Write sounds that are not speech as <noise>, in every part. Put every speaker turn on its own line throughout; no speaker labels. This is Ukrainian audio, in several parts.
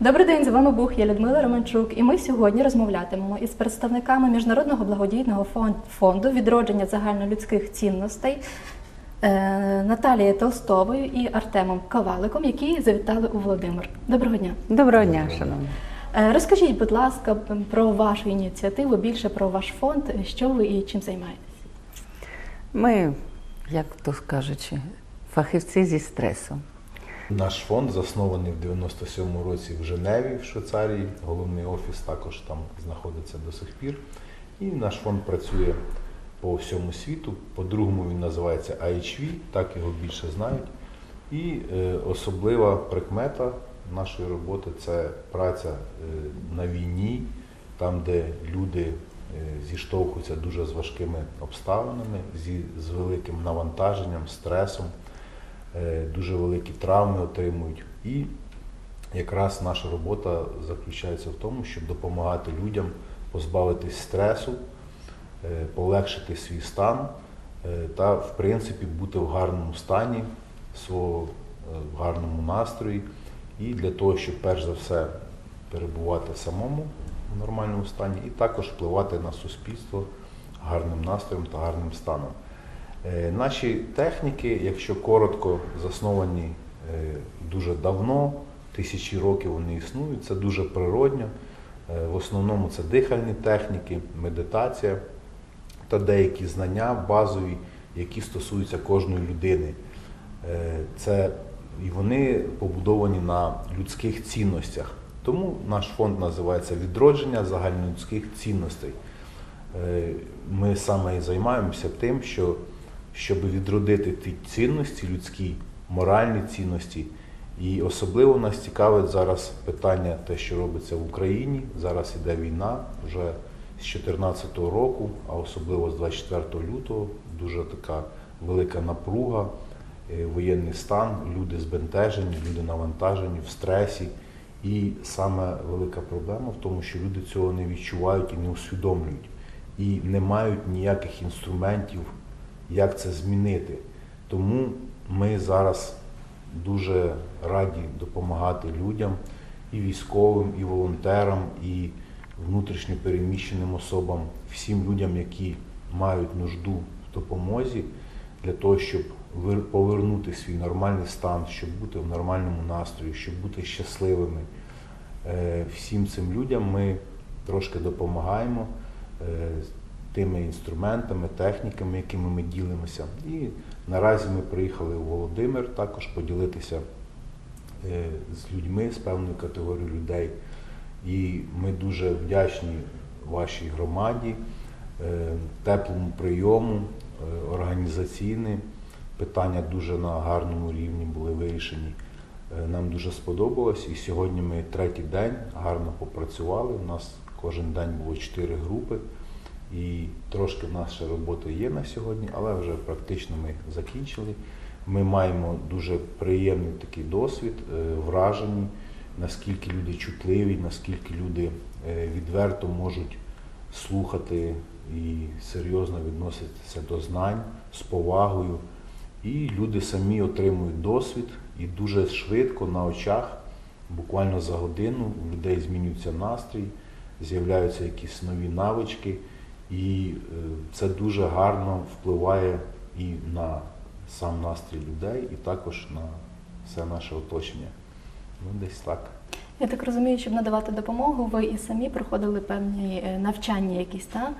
Добрий день, з вами Бух, я Людмила Романчук, і ми сьогодні розмовлятимемо із представниками Міжнародного благодійного фонду відродження загальнолюдських цінностей е, Наталією Толстовою і Артемом Коваликом, які завітали у Володимир. Доброго дня.
Доброго дня, шановні.
Е, Розкажіть, будь ласка, про вашу ініціативу, більше про ваш фонд, що ви і чим займаєтесь.
Ми, як то кажучи, фахівці зі стресу.
Наш фонд заснований в 97-му році в Женеві, в Швейцарії. Головний офіс також там знаходиться до сих пір. І наш фонд працює по всьому світу. По-другому він називається IHV, так його більше знають. І е, особлива прикмета нашої роботи це праця е, на війні, там, де люди е, зіштовхуються дуже з важкими обставинами, з великим навантаженням, стресом дуже великі травми отримують. І якраз наша робота заключається в тому, щоб допомагати людям позбавитись стресу, е, полегшити свій стан е, та, в принципі, бути в гарному стані, свого е, в гарному настрої. І для того, щоб перш за все перебувати самому в нормальному стані, і також впливати на суспільство гарним настроєм та гарним станом. Е, Наші техніки, якщо коротко, засновані е, дуже давно, тисячі років вони існують, це дуже природньо. Е, В основному це дихальні техніки, медитація та деякі знання базові, які стосуються кожної людини. Це і вони побудовані на людських цінностях. Тому наш фонд називається Відродження загальнолюдських цінностей. Ми саме і займаємося тим, що щоб відродити ті цінності, людські, моральні цінності. І особливо нас цікавить зараз питання, те, що робиться в Україні. Зараз іде війна вже з 2014 року, а особливо з 24 лютого. Дуже така велика напруга, е, воєнний стан, люди збентежені, люди навантажені в стресі. І саме велика проблема в тому, що люди цього не відчувають і не усвідомлюють, і не мають ніяких інструментів, як це змінити. Тому ми зараз дуже раді допомагати людям, і військовим, і волонтерам, і внутрішньо переміщеним особам, всім людям, які мають нужду в допомозі для того, щоб повернути свій нормальний стан, щоб бути в нормальному настрої, щоб бути щасливими. Е, Всім цим людям ми трошки допомагаємо е, тими інструментами, техніками, якими ми ділимося. І наразі ми приїхали у Володимир також поділитися е, з людьми, з певною категорією людей. І ми дуже вдячні вашій громаді, е, теплому прийому, е, організаційні питання дуже на гарному рівні були вирішені. Нам дуже сподобалось. І сьогодні ми третій день гарно попрацювали. У нас кожен день було чотири групи. І трошки в нас ще роботи є на сьогодні, але вже практично ми закінчили. Ми маємо дуже приємний такий досвід, е, вражені, наскільки люди чутливі, наскільки люди е, відверто можуть слухати і серйозно відноситися до знань з повагою. І люди самі отримують досвід і дуже швидко на очах, буквально за годину, у людей змінюється настрій, з'являються якісь нові навички, і е, це дуже гарно впливає і на сам настрій людей, і також на все наше оточення. Ну, десь так.
Я так розумію, щоб надавати допомогу, ви і самі проходили певні е, навчання якісь, та?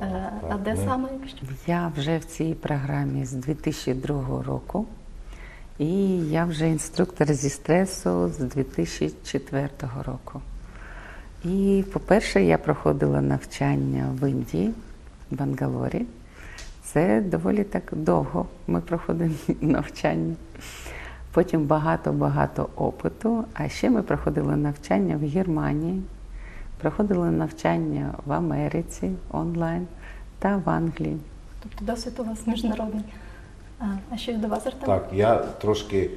Е, А де
ми-
саме? якщо?
Я вже в цій програмі з 2002 року, і я вже інструктор зі стресу з 2004 року. І, по-перше, я проходила навчання в Індії, в Бангалорі. Це доволі так довго ми проходимо <laughs> навчання. Потім багато-багато опиту. А ще ми проходили навчання в Германії, проходили навчання в Америці онлайн та в Англії.
Тобто досвід у вас міжнародний. А, а що до вас, Артем?
Так, я трошки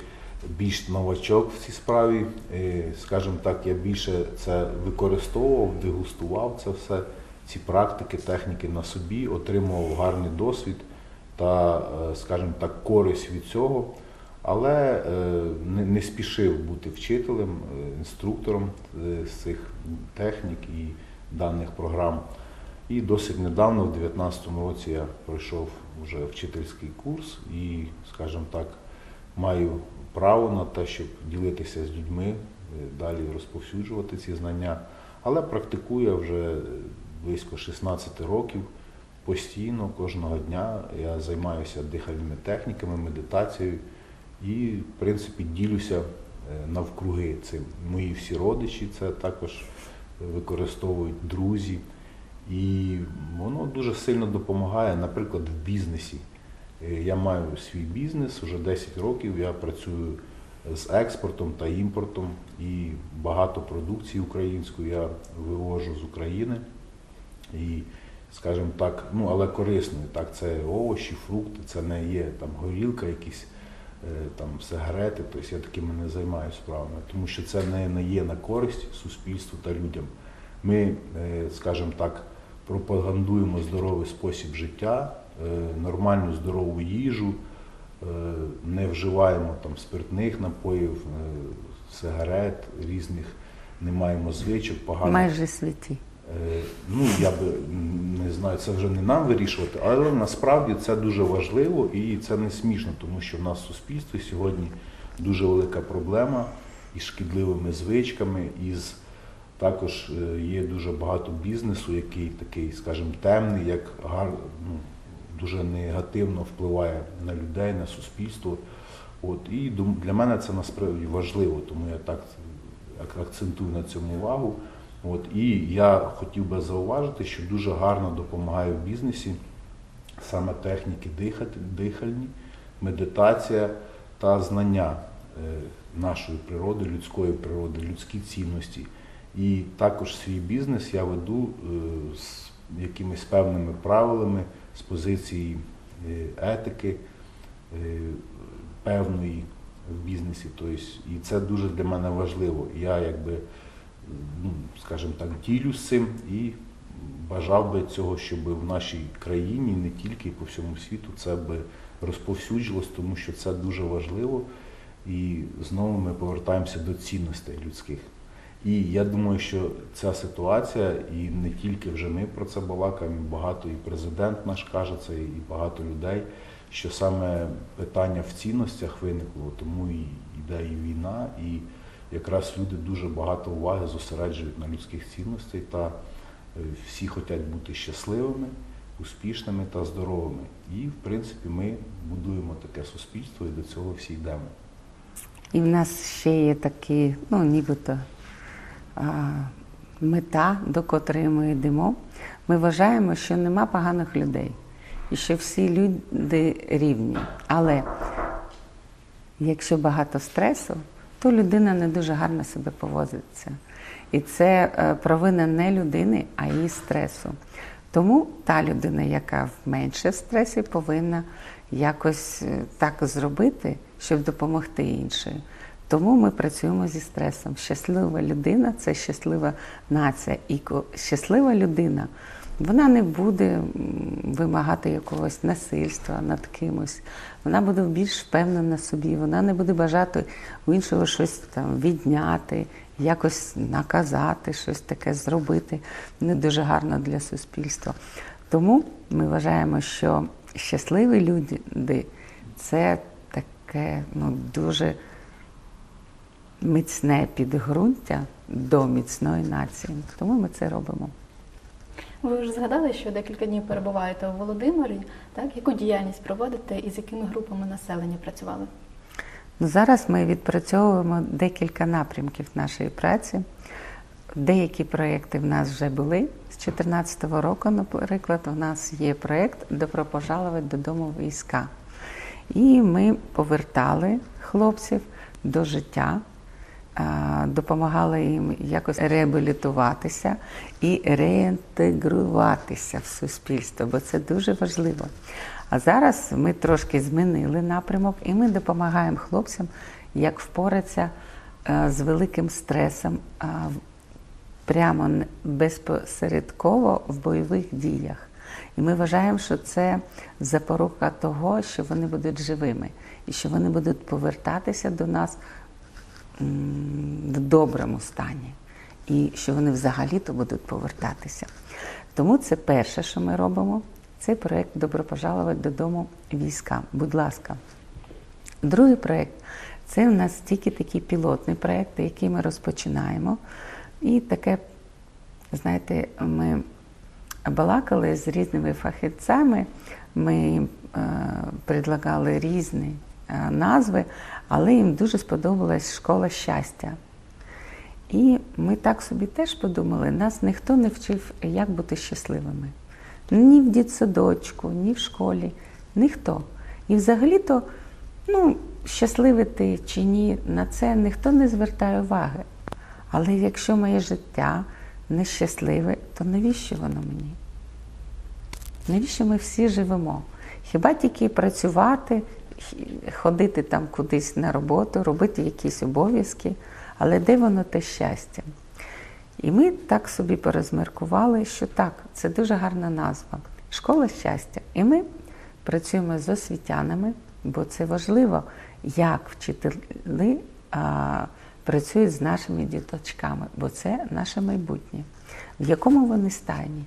більш новачок в цій справі. Е, Скажімо так, я більше це використовував, дегустував це все, ці практики, техніки на собі, отримував гарний досвід та, е, скажімо так, користь від цього. але е, не, спішив бути вчителем, інструктором з цих технік і даних програм. І досить недавно, в 2019 році, я пройшов вже вчительський курс і, скажімо так, маю право на те, щоб ділитися з людьми, е, далі розповсюджувати ці знання. Але практикую я вже близько 16 років постійно, кожного дня. Я займаюся дихальними техніками, медитацією і, в принципі, ділюся е, навкруги цим. Мої всі родичі це також використовують друзі. І воно дуже сильно допомагає, наприклад, в бізнесі. Е, Я маю свій бізнес, вже 10 років я працюю з експортом та імпортом і багато продукції української я вивожу з України. І, скажімо так, ну але корисною. Так, це овочі, фрукти, це не є там горілка, якісь е, там сигарети. Тобто я такими не займаюся справами, тому що це не, не є на користь суспільству та людям. Ми, е, скажімо так, пропагандуємо здоровий спосіб життя, е, нормальну здорову їжу, е, не вживаємо там спиртних напоїв, е, сигарет різних, не маємо звичок поганих.
Майже святі.
Е, Ну, я би не знаю, це вже не нам вирішувати, але насправді це дуже важливо і це не смішно, тому що в нас в суспільстві сьогодні дуже велика проблема із шкідливими звичками, із також е, є дуже багато бізнесу, який такий, скажімо, темний, як гар, ну, дуже негативно впливає на людей, на суспільство. От, і для мене це насправді важливо, тому я так акцентую на цьому увагу. От, і я хотів би зауважити, що дуже гарно допомагає в бізнесі саме техніки дихати, дихальні, медитація та знання е, нашої природи, людської природи, людські цінності. І також свій бізнес я веду е, з якимись певними правилами з позиції е, етики е, певної в бізнесі. Тобто, і це дуже для мене важливо. Я якби, ну, скажімо так, ділю з цим і бажав би цього, щоб в нашій країні, не тільки по всьому світу, це би розповсюджилось, тому що це дуже важливо. І знову ми повертаємося до цінностей людських. І я думаю, що ця ситуація, і не тільки вже ми про це балакаємо, багато і президент наш каже це, і багато людей, що саме питання в цінностях виникло, тому і йде і війна, і якраз люди дуже багато уваги зосереджують на людських цінностей та е, всі хочуть бути щасливими, успішними та здоровими. І, в принципі, ми будуємо таке суспільство і до цього всі йдемо.
І в нас ще є такі, ну нібито мета, до котрої ми йдемо. Ми вважаємо, що нема поганих людей і що всі люди рівні. Але якщо багато стресу, то людина не дуже гарно себе поводиться. І це е, провина не людини, а її стресу. Тому та людина, яка в менше стресі, повинна якось е, так зробити, щоб допомогти іншій. Тому ми працюємо зі стресом. Щаслива людина це щаслива нація. І щаслива людина вона не буде вимагати якогось насильства над кимось. Вона буде більш впевнена собі, вона не буде бажати у іншого щось там відняти, якось наказати, щось таке зробити не дуже гарно для суспільства. Тому ми вважаємо, що щасливі люди це таке ну, дуже міцне підґрунтя до міцної нації. Тому ми це робимо.
Ви вже згадали, що декілька днів перебуваєте у Володимирі. Так, яку діяльність проводите і з якими групами населення працювали?
Ну, Зараз ми відпрацьовуємо декілька напрямків нашої праці. Деякі проєкти в нас вже були з 2014 року. Наприклад, у нас є проєкт «Добро пожаловать додому війська. І ми повертали хлопців до життя, а, допомагали їм якось реабілітуватися і реінтегруватися в суспільство, бо це дуже важливо. А зараз ми трошки змінили напрямок, і ми допомагаємо хлопцям, як впоратися е, з великим стресом прямо безпосередково в бойових діях. І ми вважаємо, що це запорука того, що вони будуть живими і що вони будуть повертатися до нас в доброму стані, і що вони взагалі-то будуть повертатися. Тому це перше, що ми робимо, це проєкт Добро пожаловать додому військам. Будь ласка. Другий проєкт це у нас тільки такий пілотний проєкт, який ми розпочинаємо. І таке, знаєте, ми балакали з різними фахівцями, ми е, предлагали різні е, назви, але їм дуже сподобалась школа щастя. І ми так собі теж подумали, нас ніхто не вчив, як бути щасливими. Ні в дитсадочку, ні в школі, ніхто. І взагалі-то, ну, щасливий ти чи ні, на це ніхто не звертає уваги. Але якщо моє життя нещасливе, то навіщо воно мені? Навіщо ми всі живемо? Хіба тільки працювати, ходити там кудись на роботу, робити якісь обов'язки, але де воно те щастя? І ми так собі порозміркували, що так, це дуже гарна назва школа щастя. І ми працюємо з освітянами, бо це важливо, як вчителі а, працюють з нашими діточками, бо це наше майбутнє. В якому вони стані?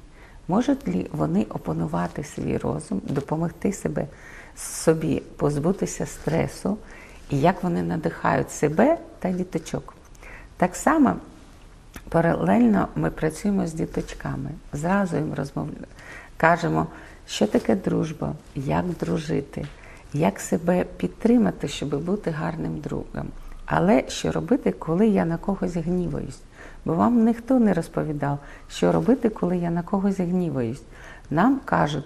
Можуть ли вони опанувати свій розум, допомогти себе собі позбутися стресу, і як вони надихають себе та діточок? Так само паралельно ми працюємо з діточками, зразу їм розмовляємо, кажемо, що таке дружба, як дружити, як себе підтримати, щоб бути гарним другом. Але що робити, коли я на когось гніваюсь? Бо вам ніхто не розповідав, що робити, коли я на когось гніваюсь. Нам кажуть,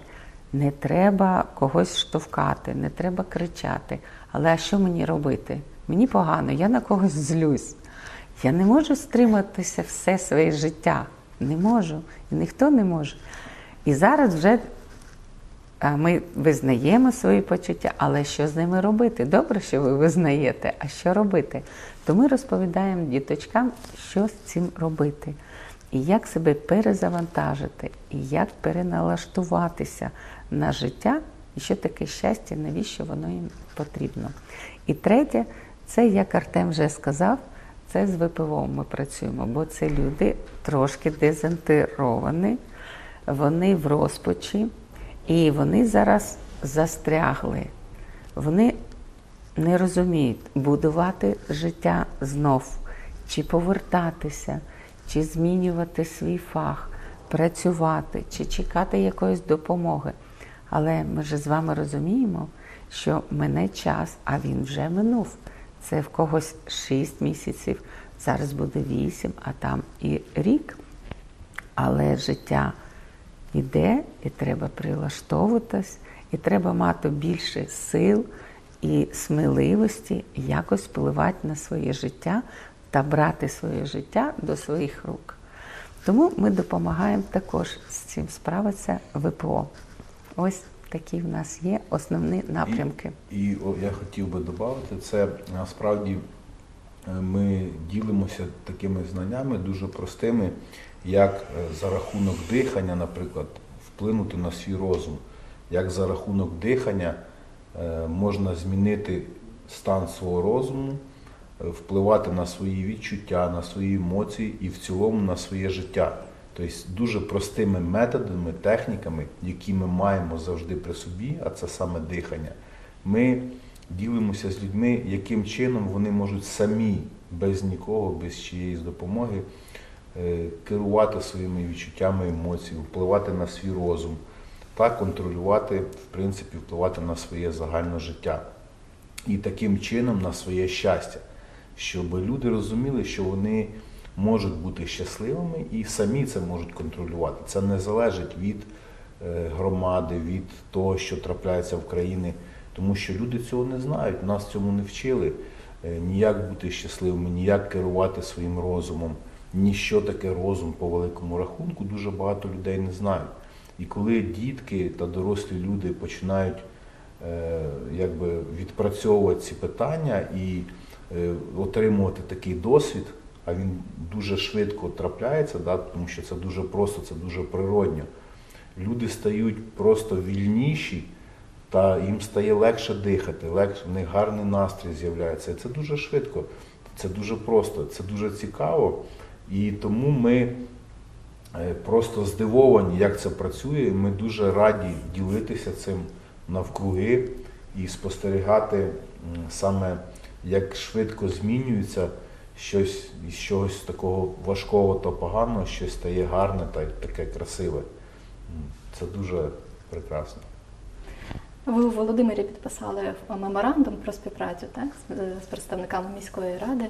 не треба когось штовхати, не треба кричати. Але а що мені робити? Мені погано, я на когось злюсь. Я не можу стриматися все своє життя. Не можу. І ніхто не може. І зараз вже ми визнаємо свої почуття, але що з ними робити? Добре, що ви визнаєте, а що робити? То ми розповідаємо діточкам, що з цим робити, і як себе перезавантажити, і як переналаштуватися на життя, і що таке щастя, навіщо воно їм потрібно. І третє, це, як Артем вже сказав, це з ВПО ми працюємо, бо це люди трошки дезінтегровані, вони в розпачі, і вони зараз застрягли. Вони не розуміють будувати життя знов, чи повертатися, чи змінювати свій фах, працювати, чи чекати якоїсь допомоги. Але ми ж з вами розуміємо, що мене час, а він вже минув. Це в когось 6 місяців, зараз буде 8, а там і рік. Але життя йде, і треба прилаштовуватись, і треба мати більше сил і сміливості якось впливати на своє життя та брати своє життя до своїх рук. Тому ми допомагаємо також з цим справитися ВПО. Ось такі в нас є основні напрямки.
І, і о, я хотів би додати, це насправді е, ми ділимося такими знаннями дуже простими, як е, за рахунок дихання, наприклад, вплинути на свій розум, як за рахунок дихання е, можна змінити стан свого розуму, впливати на свої відчуття, на свої емоції і в цілому на своє життя. Тобто дуже простими методами, техніками, які ми маємо завжди при собі, а це саме дихання, ми ділимося з людьми, яким чином вони можуть самі, без нікого, без чиєїсь допомоги, е, керувати своїми відчуттями, емоціями, впливати на свій розум та контролювати, в принципі, впливати на своє загальне життя. І таким чином на своє щастя, щоб люди розуміли, що вони можуть бути щасливими і самі це можуть контролювати. Це не залежить від е, громади, від того, що трапляється в країні, тому що люди цього не знають, нас цьому не вчили. Е, Ніяк бути щасливими, ніяк керувати своїм розумом, ні що таке розум по великому рахунку, дуже багато людей не знають. І коли дітки та дорослі люди починають е, якби відпрацьовувати ці питання і отримувати такий досвід, а він дуже швидко трапляється, да, тому що це дуже просто, це дуже природньо. люди стають просто вільніші, та їм стає легше дихати, легше, в них гарний настрій з'являється. І це дуже швидко, це дуже просто, це дуже цікаво. І тому ми е, просто здивовані, як це працює. Ми дуже раді ділитися цим навкруги і спостерігати саме, як швидко змінюється щось із чогось такого важкого та поганого, щось стає гарне та таке красиве. Це дуже прекрасно.
Ви у Володимирі підписали меморандум про співпрацю так, з- з представниками міської ради.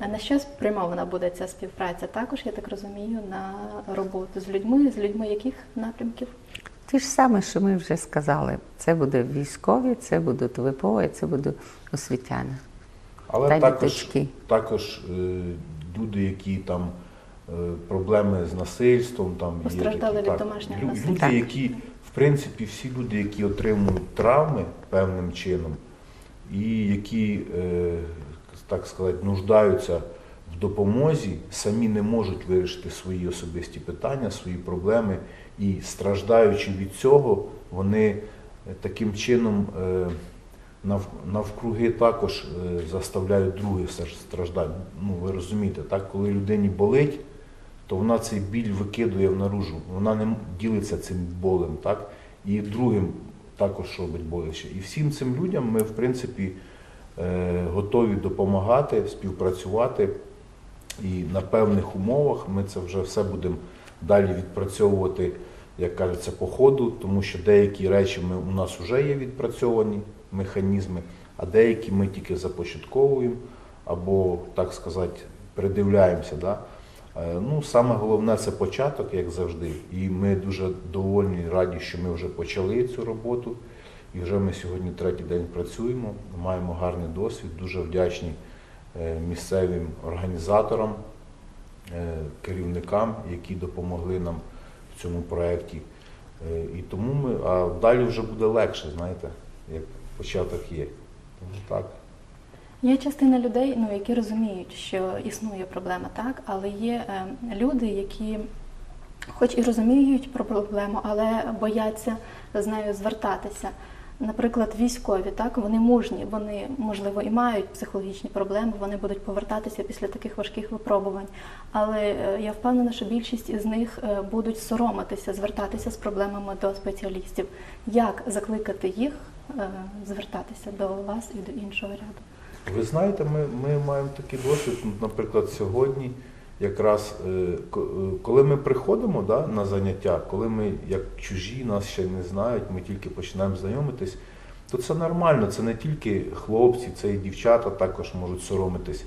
На що спрямована буде ця співпраця? Також, я так розумію, на роботу з людьми, з людьми яких напрямків?
Ті ж саме, що ми вже сказали. Це буде військові, це будуть ВПО, і це будуть освітяни.
Але
Та
також,
діточки.
також е, люди, які там е, проблеми з насильством, там є
Постраждали
такі,
від
так,
домашнього
лю-
насильства.
Люди,
Так.
які, в принципі, всі люди, які отримують травми певним чином, і які, е, так сказати, нуждаються в допомозі, самі не можуть вирішити свої особисті питання, свої проблеми, і страждаючи від цього, вони таким чином. Нав, навкруги також е, заставляють других страждати. Ну, ви розумієте, так, коли людині болить, то вона цей біль викидує в наружу, вона не ділиться цим болем, так, і другим також робить боляче. І всім цим людям ми, в принципі, е, готові допомагати, співпрацювати. І на певних умовах ми це вже все будемо далі відпрацьовувати, як кажеться, по ходу, тому що деякі речі ми, у нас вже є відпрацьовані механізми, а деякі ми тільки започатковуємо або, так сказати, придивляємося. Да? Е, Ну, саме головне це початок, як завжди. І ми дуже довольні, і раді, що ми вже почали цю роботу. І вже ми сьогодні третій день працюємо, маємо гарний досвід, дуже вдячні е, місцевим організаторам, е, керівникам, які допомогли нам цьому проєкті. Е, І тому ми, а далі вже буде легше, знаєте, як початок є. Тому так.
Є частина людей, ну які розуміють, що існує проблема, так, але є е, люди, які хоч і розуміють про проблему, але бояться з нею звертатися. Наприклад, військові, так вони мужні, вони можливо і мають психологічні проблеми, вони будуть повертатися після таких важких випробувань. Але е, я впевнена, що більшість із них е, будуть соромитися, звертатися з проблемами до спеціалістів. Як закликати їх е, звертатися до вас і до іншого ряду?
Ви знаєте, ми, ми маємо такий досвід, наприклад, сьогодні, якраз е, е, коли ми приходимо да, на заняття, коли ми як чужі нас ще не знають, ми тільки починаємо знайомитись, то це нормально, це не тільки хлопці, це і дівчата також можуть соромитись.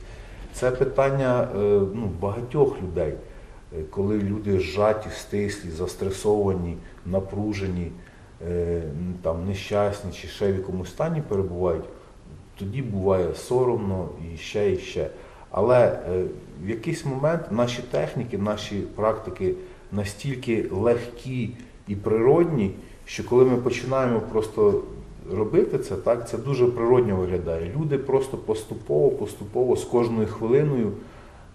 Це питання е, ну, багатьох людей, коли люди зжаті, стислі, застресовані, напружені, там, нещасні чи ще в якомусь стані перебувають, тоді буває соромно і ще, і ще. Але е, в якийсь момент наші техніки, наші практики настільки легкі і природні, що коли ми починаємо просто робити це, так, це дуже природньо виглядає. Люди просто поступово, поступово з кожною хвилиною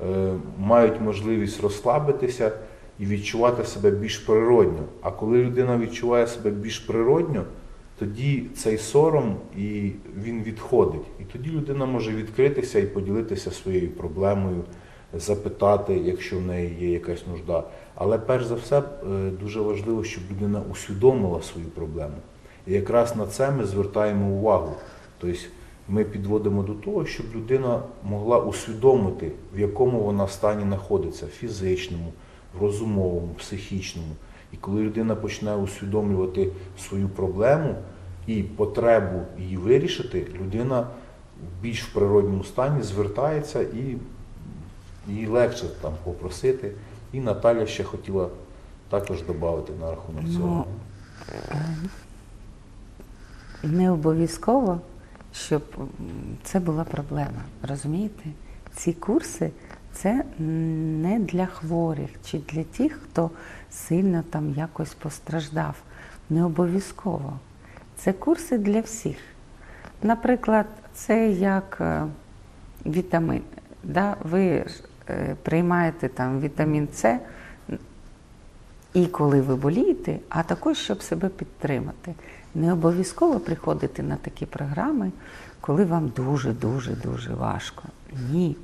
е, мають можливість розслабитися і відчувати себе більш природньо. А коли людина відчуває себе більш природньо, тоді цей сором і він відходить. І тоді людина може відкритися і поділитися своєю проблемою, запитати, якщо в неї є якась нужда. Але перш за все е, дуже важливо, щоб людина усвідомила свою проблему. І якраз на це ми звертаємо увагу. Тобто ми підводимо до того, щоб людина могла усвідомити, в якому вона стані знаходиться фізичному, в розумовому, психічному. І коли людина починає усвідомлювати свою проблему і потребу її вирішити, людина в більш в природньому стані звертається і їй легше там попросити. І Наталя ще хотіла також додати на рахунок
Ну,
цього.
Не обов'язково, щоб це була проблема. Розумієте? Ці курси це не для хворих чи для тих, хто сильно там якось постраждав. Не обов'язково. Це курси для всіх. Наприклад, це як е, вітамин. Да? Ви е, приймаєте там вітамін С, і коли ви болієте, а також щоб себе підтримати. Не обов'язково приходити на такі програми, коли вам дуже, дуже, дуже важко. Ні.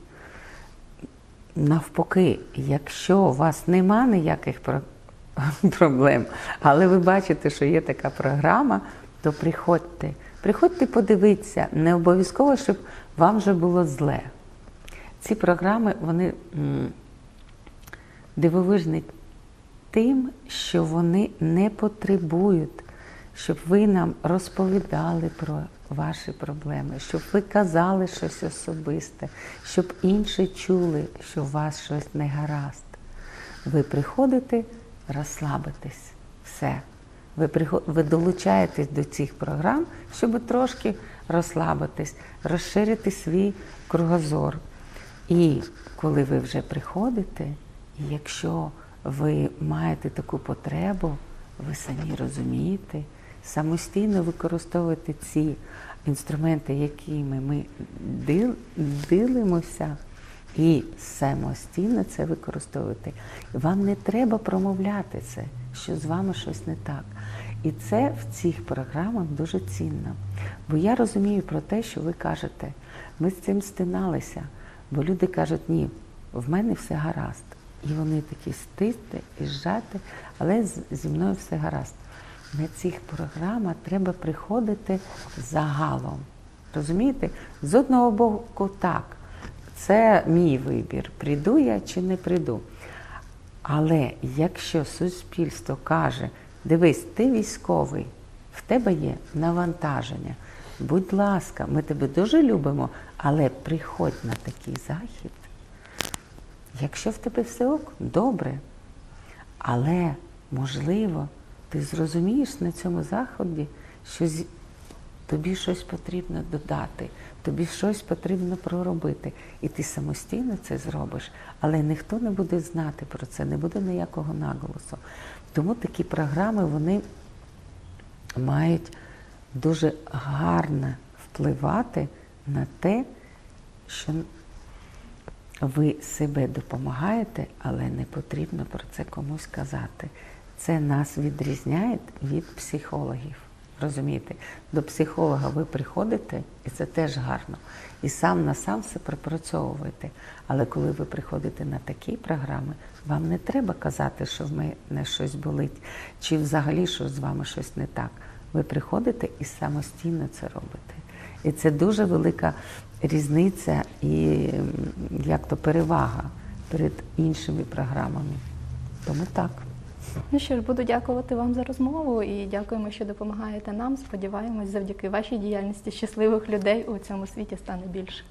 Навпаки, якщо у вас нема ніяких про- <laughs> проблем, але ви бачите, що є така програма, то приходьте. Приходьте подивитися, не обов'язково, щоб вам вже було зле. Ці програми, вони дивовижні тим, що вони не потребують, щоб ви нам розповідали про ваші проблеми, щоб ви казали щось особисте, щоб інші чули, що у вас щось не гаразд. Ви приходите розслабитись. Все. Ви, приход... ви долучаєтесь до цих програм, щоб трошки розслабитись, розширити свій кругозор. І коли ви вже приходите, і якщо ви маєте таку потребу, ви самі розумієте, самостійно використовуєте ці інструменти, якими ми дил- ділимося, і самостійно це використовуєте. Вам не треба промовляти це, що з вами щось не так. І це в цих програмах дуже цінно. Бо я розумію про те, що ви кажете, ми з цим стиналися, бо люди кажуть, ні, в мене все гаразд. І вони такі стисти і зжати, але зі мною все гаразд. На цих програмах треба приходити загалом. Розумієте? З одного боку, так, це мій вибір, прийду я чи не прийду. Але якщо суспільство каже, дивись, ти військовий, в тебе є навантаження, будь ласка, ми тебе дуже любимо, але приходь на такий захід. Якщо в тебе все ок, добре. Але, можливо, ти зрозумієш на цьому заході, що тобі щось потрібно додати, тобі щось потрібно проробити. І ти самостійно це зробиш, але ніхто не буде знати про це, не буде ніякого наголосу. Тому такі програми вони мають дуже гарно впливати на те, що ви себе допомагаєте, але не потрібно про це комусь казати. Це нас відрізняє від психологів. Розумієте, до психолога ви приходите, і це теж гарно. І сам на сам все пропрацьовуєте. Але коли ви приходите на такі програми, вам не треба казати, що в мене щось болить, чи взагалі що з вами щось не так. Ви приходите і самостійно це робите. І це дуже велика різниця і як то перевага перед іншими програмами. Тому так.
Ну що ж, буду дякувати вам за розмову і дякуємо, що допомагаєте нам. Сподіваємось, завдяки вашій діяльності щасливих людей у цьому світі стане більше.